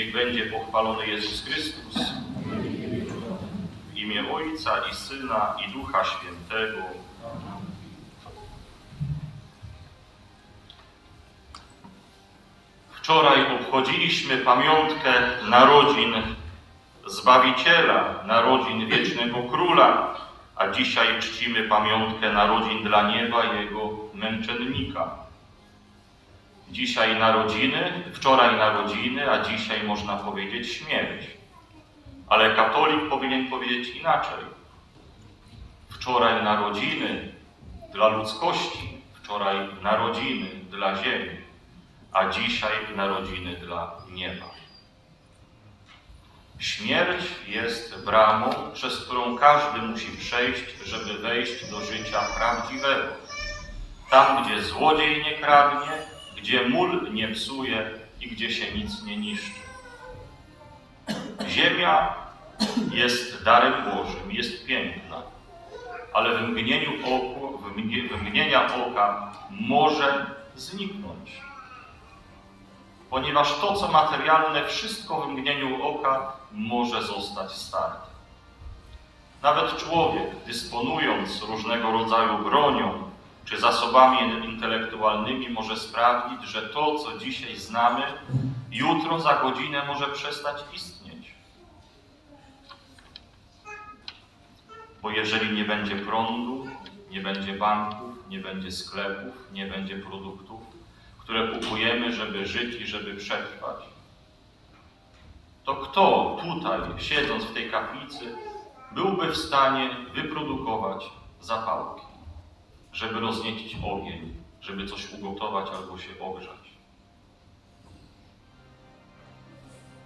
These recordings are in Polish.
Niech będzie pochwalony Jezus Chrystus. W imię Ojca i Syna i Ducha Świętego. Wczoraj obchodziliśmy pamiątkę narodzin Zbawiciela, narodzin wiecznego Króla, a dzisiaj czcimy pamiątkę narodzin dla nieba Jego męczennika. Dzisiaj narodziny, wczoraj narodziny, a dzisiaj można powiedzieć śmierć. Ale katolik powinien powiedzieć inaczej. Wczoraj narodziny dla ludzkości, wczoraj narodziny dla ziemi, a dzisiaj narodziny dla nieba. Śmierć jest bramą, przez którą każdy musi przejść, żeby wejść do życia prawdziwego. Tam, gdzie złodziej nie kradnie, gdzie mól nie psuje i gdzie się nic nie niszczy. Ziemia jest darem Bożym, jest piękna, ale w mgnieniu oku, w mgnie- w mgnienia oka może zniknąć. Ponieważ to, co materialne, wszystko w mgnieniu oka może zostać starte. Nawet człowiek, dysponując różnego rodzaju bronią czy zasobami intelektualnymi, może sprawić, że to, co dzisiaj znamy, jutro za godzinę może przestać istnieć. Bo jeżeli nie będzie prądu, nie będzie banków, nie będzie sklepów, nie będzie produktów, które kupujemy, żeby żyć i żeby przetrwać, to kto tutaj, siedząc w tej kaplicy, byłby w stanie wyprodukować zapałki, żeby rozniecić ogień, żeby coś ugotować albo się ogrzać?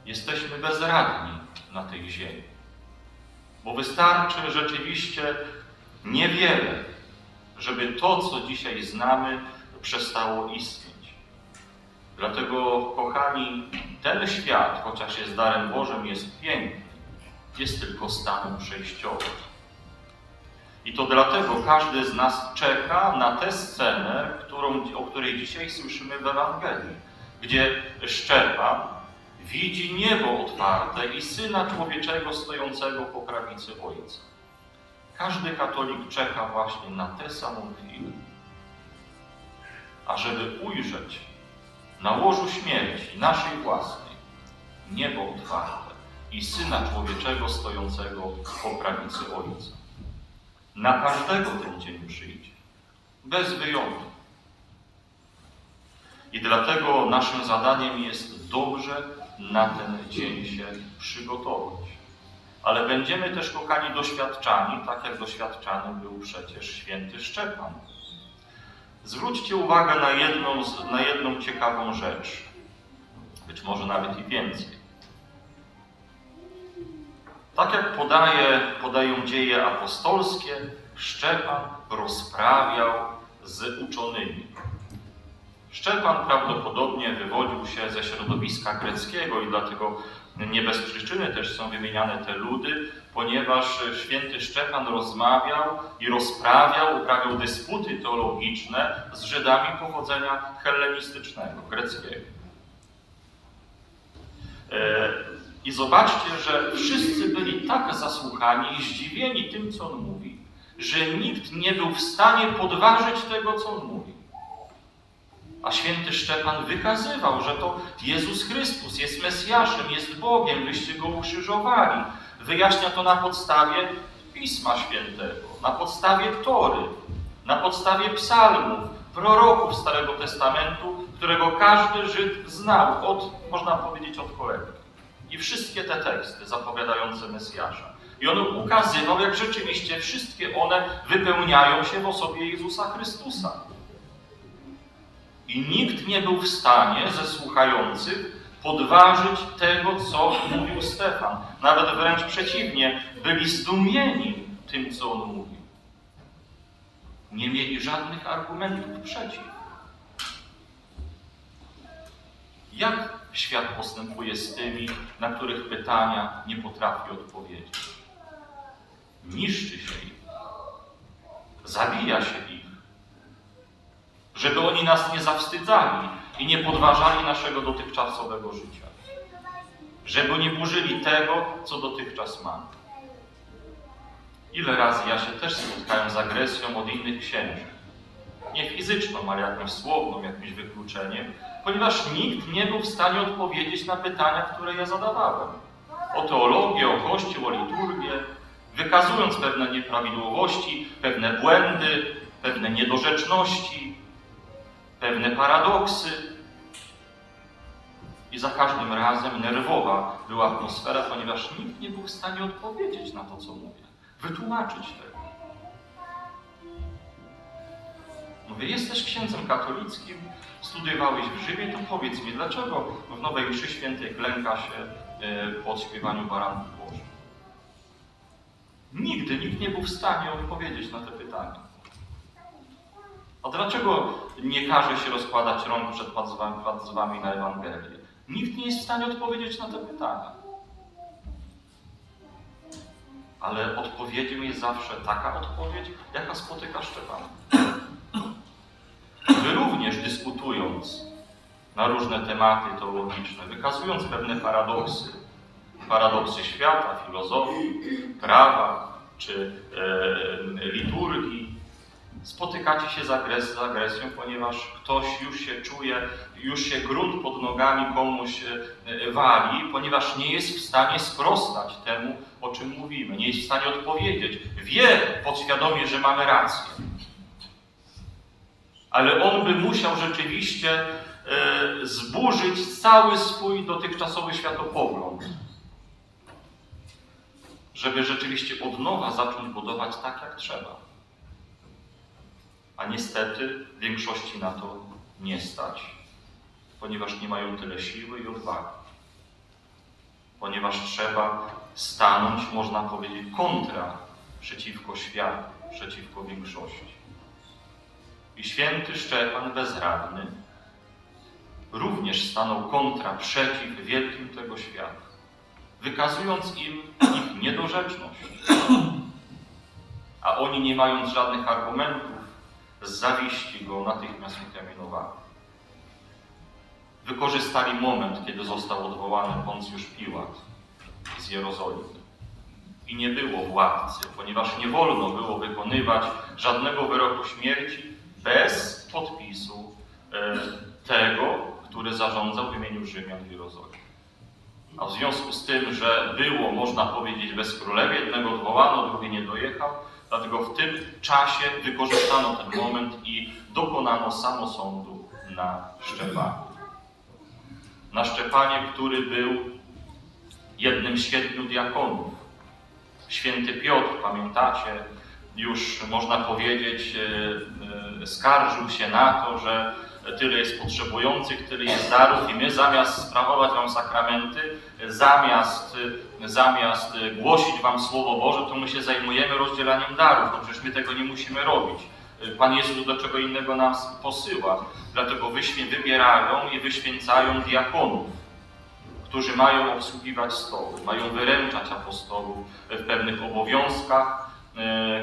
Jesteśmy bezradni na tej ziemi, bo wystarczy rzeczywiście niewiele, żeby to, co dzisiaj znamy, przestało istnieć. Dlatego, kochani, ten świat, chociaż jest darem Bożym, jest piękny, jest tylko stanem przejściowym. I to dlatego każdy z nas czeka na tę scenę, którą, o której dzisiaj słyszymy w Ewangelii, gdzie Szczepan widzi niebo otwarte i Syna Człowieczego stojącego po prawicy Ojca. Każdy katolik czeka właśnie na tę samą chwilę, ażeby ujrzeć na łożu śmierci, naszej własnej, niebo otwarte i Syna Człowieczego stojącego po prawicy Ojca. Na każdego ten dzień przyjdzie, bez wyjątku. I dlatego naszym zadaniem jest dobrze na ten dzień się przygotować. Ale będziemy też, kochani, doświadczani, tak jak doświadczany był przecież święty Szczepan. Zwróćcie uwagę na jedną, na jedną ciekawą rzecz, być może nawet i więcej. Tak jak podaje, podają dzieje apostolskie, Szczepan rozprawiał z uczonymi. Szczepan prawdopodobnie wywodził się ze środowiska greckiego i dlatego nie bez przyczyny też są wymieniane te ludy, ponieważ święty Szczepan rozmawiał i rozprawiał, uprawiał dysputy teologiczne z Żydami pochodzenia hellenistycznego, greckiego. E, I zobaczcie, że wszyscy byli tak zasłuchani i zdziwieni tym, co on mówi, że nikt nie był w stanie podważyć tego, co on mówi. A święty Szczepan wykazywał, że to Jezus Chrystus jest Mesjaszem, jest Bogiem, wyście go ukrzyżowali. Wyjaśnia to na podstawie Pisma Świętego, na podstawie Tory, na podstawie psalmów, proroków Starego Testamentu, którego każdy Żyd znał, od, można powiedzieć, od kolebki. I wszystkie te teksty zapowiadające Mesjasza. I on ukazywał, jak rzeczywiście wszystkie one wypełniają się w osobie Jezusa Chrystusa. I nikt nie był w stanie ze słuchających podważyć tego, co mówił Stefan. Nawet wręcz przeciwnie, byli zdumieni tym, co on mówił. Nie mieli żadnych argumentów przeciw. Jak świat postępuje z tymi, na których pytania nie potrafi odpowiedzieć? Niszczy się ich, zabija się ich, żeby oni nas nie zawstydzali i nie podważali naszego dotychczasowego życia. żeby nie burzyli tego, co dotychczas mamy. Ile razy ja się też spotkałem z agresją od innych księży. Nie fizyczną, ale jakąś słowną, jakimś wykluczeniem, ponieważ nikt nie był w stanie odpowiedzieć na pytania, które ja zadawałem. O teologię, o Kościół, o liturgię, wykazując pewne nieprawidłowości, pewne błędy, pewne niedorzeczności, pewne paradoksy. I za każdym razem nerwowa była atmosfera, ponieważ nikt nie był w stanie odpowiedzieć na to, co mówię, wytłumaczyć tego. Mówię, jesteś księdzem katolickim, studiowałeś w Rzymie, to powiedz mi, dlaczego w Nowej Mszy Świętej klęka się e, po odśpiewaniu baranków Bożych? Nigdy nikt nie był w stanie odpowiedzieć na te pytania. A dlaczego nie każe się rozkładać rąk przed padzwami, na Ewangelię? Nikt nie jest w stanie odpowiedzieć na te pytania. Ale odpowiedzią jest zawsze taka odpowiedź, jaka spotyka Szczepana. Wy również dyskutując na różne tematy teologiczne, wykazując pewne paradoksy, paradoksy świata, filozofii, prawa czy e, liturgii, spotykacie się z, agres z agresją, ponieważ ktoś już się czuje, już się grunt pod nogami komuś e, wali, ponieważ nie jest w stanie sprostać temu, o czym mówimy, nie jest w stanie odpowiedzieć. Wie podświadomie, że mamy rację. Ale on by musiał rzeczywiście e, zburzyć cały swój dotychczasowy światopogląd, żeby rzeczywiście od nowa zacząć budować tak, jak trzeba. A niestety większości na to nie stać, ponieważ nie mają tyle siły i odwagi. Ponieważ trzeba stanąć, można powiedzieć, kontra przeciwko światu, przeciwko większości. I święty Szczepan bezradny również stanął kontra przeciw wielkim tego świata, wykazując im ich niedorzeczność. A oni, nie mając żadnych argumentów, z zawiści go natychmiast ukamienowali. Wykorzystali moment, kiedy został odwołany Poncjusz Piłat z Jerozolimy. I nie było władcy, ponieważ nie wolno było wykonywać żadnego wyroku śmierci bez podpisu e, tego, który zarządzał w imieniu Rzymian w Jerozolimie. A w związku z tym, że było, można powiedzieć, bez królewie, jednego odwołano, drugi nie dojechał, dlatego w tym czasie wykorzystano ten moment i dokonano samosądu na Szczepanie. Na Szczepanie, który był jednym z siedmiu diakonów. Święty Piotr, pamiętacie, już można powiedzieć, e, skarżył się na to, że tyle jest potrzebujących, tyle jest darów i my zamiast sprawować Wam sakramenty, zamiast, zamiast głosić Wam Słowo Boże, to my się zajmujemy rozdzielaniem darów. No przecież my tego nie musimy robić. Pan Jezus do czego innego nas posyła. Dlatego wybierają i wyświęcają diakonów, którzy mają obsługiwać stoły, mają wyręczać apostołów w pewnych obowiązkach,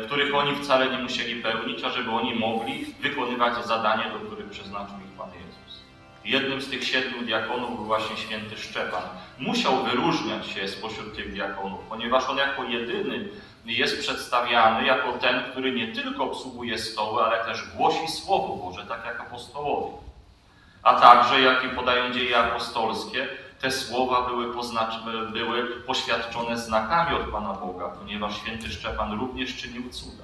których oni wcale nie musieli pełnić, a żeby oni mogli wykonywać zadanie, do których przeznaczył ich Pan Jezus. Jednym z tych siedmiu diakonów był właśnie święty Szczepan. Musiał wyróżniać się spośród tych diakonów, ponieważ on jako jedyny jest przedstawiany jako ten, który nie tylko obsługuje stoły, ale też głosi Słowo Boże, tak jak apostołowie. A także, jak i podają dzieje apostolskie, te słowa były, były poświadczone znakami od Pana Boga, ponieważ święty Szczepan również czynił cuda.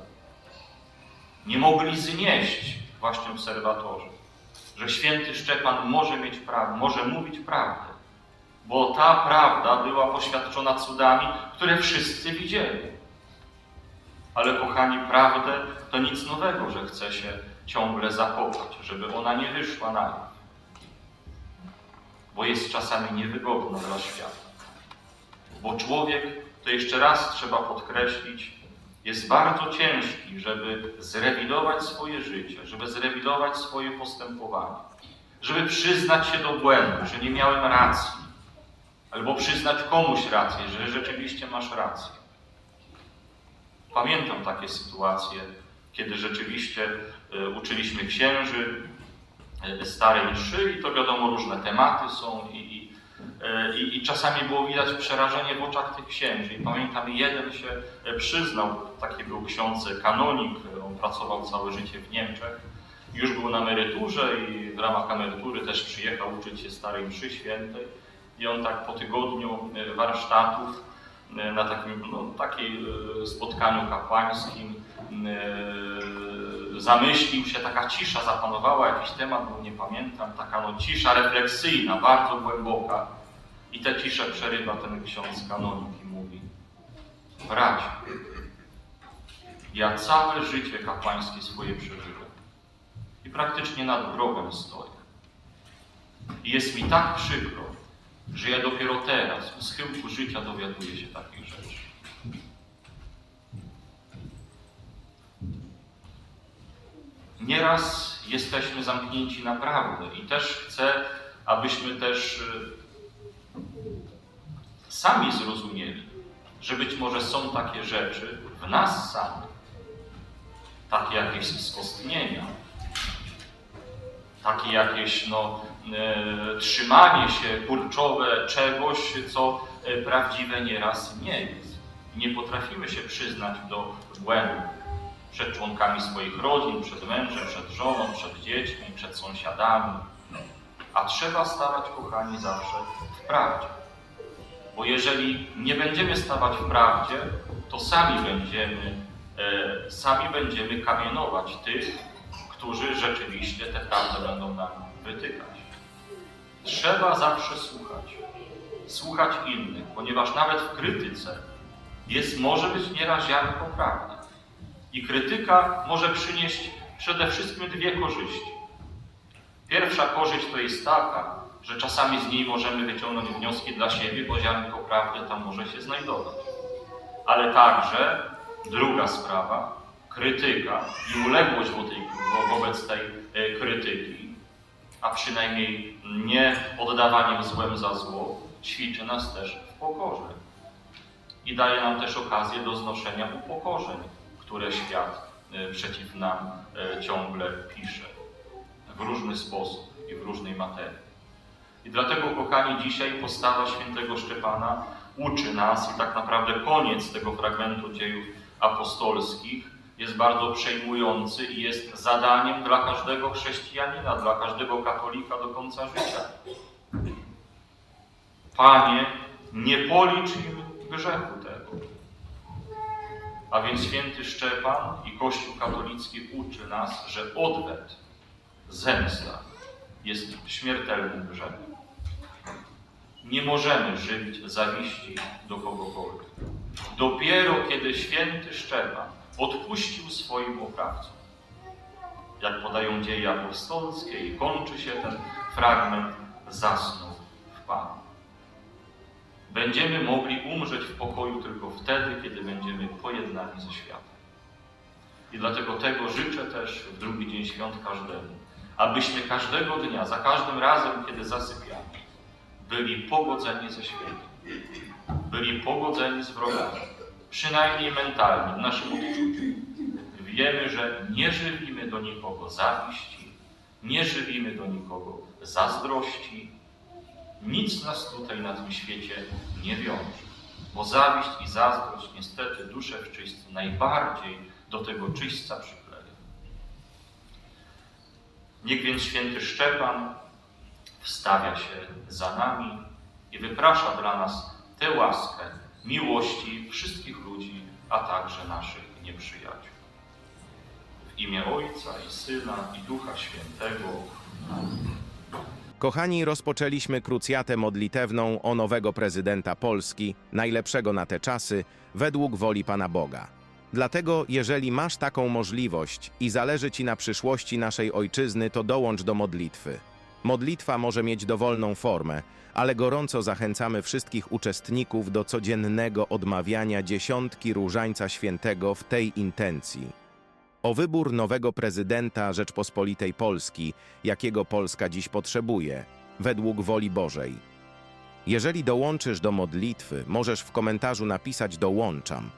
Nie mogli znieść właśnie obserwatorzy, że święty Szczepan może mieć prawdę, może mówić prawdę, bo ta prawda była poświadczona cudami, które wszyscy widzieli. Ale kochani, prawdę to nic nowego, że chce się ciągle zakopać, żeby ona nie wyszła na jaw bo jest czasami niewygodna dla świata. Bo człowiek, to jeszcze raz trzeba podkreślić, jest bardzo ciężki, żeby zrewidować swoje życie, żeby zrewidować swoje postępowanie, żeby przyznać się do błędu, że nie miałem racji, albo przyznać komuś rację, że rzeczywiście masz rację. Pamiętam takie sytuacje, kiedy rzeczywiście y, uczyliśmy księży, E, starej mszy i to wiadomo różne tematy są i, i E, I, I czasami było widać przerażenie w oczach tych księży. I pamiętam, jeden się e, przyznał, taki był ksiądz kanonik, on pracował całe życie w Niemczech. Już był na emeryturze i w ramach emerytury też przyjechał uczyć się Starej Mszy Świętej. I on tak po tygodniu warsztatów na takim no, takiej spotkaniu kapłańskim zamyślił się, taka cisza zapanowała, jakiś temat, bo nie pamiętam, taka no, cisza refleksyjna, bardzo głęboka. I tę ciszę przerywa ten ksiądz kanonik i mówi Bracia, ja całe życie kapłańskie swoje przeżyłem i praktycznie nad grobem stoję. I jest mi tak przykro, że ja dopiero teraz, u schyłku życia, dowiaduję się takich rzeczy. Nieraz jesteśmy zamknięci naprawdę i też chcę, abyśmy też y, sami zrozumieli, że być może są takie rzeczy w nas samych, takie jakieś skostnienia, takie jakieś no, e, trzymanie się kurczowe czegoś, co e, prawdziwe nieraz nie jest. Nie potrafimy się przyznać do błędu przed członkami swoich rodzin, przed mężem, przed żoną, przed dziećmi, przed sąsiadami. A trzeba stawać, kochani, zawsze w prawdzie. Bo jeżeli nie będziemy stawać w prawdzie, to sami będziemy, e, sami będziemy kamienować tych, którzy rzeczywiście tę prawdę będą nam wytykać. Trzeba zawsze słuchać. Słuchać innych, ponieważ nawet w krytyce jest, może być nieraz ziarnko prawdy. I krytyka może przynieść przede wszystkim dwie korzyści. Pierwsza korzyść to jest taka, że czasami z niej możemy wyciągnąć wnioski dla siebie, bo ziarnko prawdy tam może się znajdować. Ale także druga sprawa, krytyka i uległość wo tej, wo- wobec tej e, krytyki, a przynajmniej nie oddawaniem złem za zło, ćwiczy nas też w pokorze. I daje nam też okazję do znoszenia upokorzeń, które świat e, przeciw nam e, ciągle pisze w różny sposób i w różnej materii. I dlatego, kochani, dzisiaj postawa świętego Szczepana uczy nas i tak naprawdę koniec tego fragmentu dziejów apostolskich jest bardzo przejmujący i jest zadaniem dla każdego chrześcijanina, dla każdego katolika do końca życia. Panie, nie policz im grzechu tego. A więc święty Szczepan i Kościół katolicki uczy nas, że odwet, zemsta jest śmiertelnym grzechem. Nie możemy żywić zawiści do kogokolwiek. Dopiero kiedy święty Szczepan odpuścił swoim oprawcom, jak podają dzieje apostolskie i kończy się ten fragment, zasnął w Panu. Będziemy mogli umrzeć w pokoju tylko wtedy, kiedy będziemy pojednani ze światem. I dlatego tego życzę też w drugi dzień świąt każdemu, abyśmy każdego dnia, za każdym razem, kiedy zasypiamy, byli pogodzeni ze światem, byli pogodzeni z wrogami, przynajmniej mentalnie, w naszym odczuciu. Wiemy, że nie żywimy do nikogo zawiści, nie żywimy do nikogo zazdrości. Nic nas tutaj na tym świecie nie wiąże, bo zawiść i zazdrość niestety duszę w czyśćcu najbardziej do tego czyśćca przykleja. Niech więc święty Szczepan wstawia się za nami i wyprasza dla nas tę łaskę miłości wszystkich ludzi, a także naszych nieprzyjaciół. W imię Ojca i Syna i Ducha Świętego. Kochani, rozpoczęliśmy krucjatę modlitewną o nowego prezydenta Polski, najlepszego na te czasy, według woli Pana Boga. Dlatego, jeżeli masz taką możliwość i zależy Ci na przyszłości naszej ojczyzny, to dołącz do modlitwy. Modlitwa może mieć dowolną formę, ale gorąco zachęcamy wszystkich uczestników do codziennego odmawiania dziesiątki Różańca Świętego w tej intencji. O wybór nowego prezydenta Rzeczpospolitej Polski, jakiego Polska dziś potrzebuje, według woli Bożej. Jeżeli dołączysz do modlitwy, możesz w komentarzu napisać dołączam.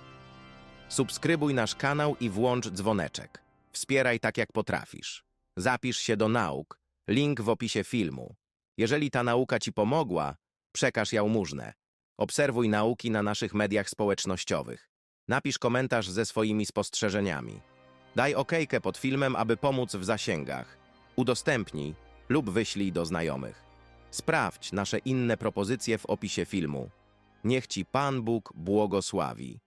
Subskrybuj nasz kanał i włącz dzwoneczek. Wspieraj tak jak potrafisz. Zapisz się do nauk. Link w opisie filmu. Jeżeli ta nauka Ci pomogła, Przekaż jałmużnę. Obserwuj nauki na naszych mediach społecznościowych. Napisz komentarz ze swoimi spostrzeżeniami. Daj okejkę pod filmem, aby pomóc w zasięgach. Udostępnij lub wyślij do znajomych. Sprawdź nasze inne propozycje w opisie filmu. Niech Ci Pan Bóg błogosławi.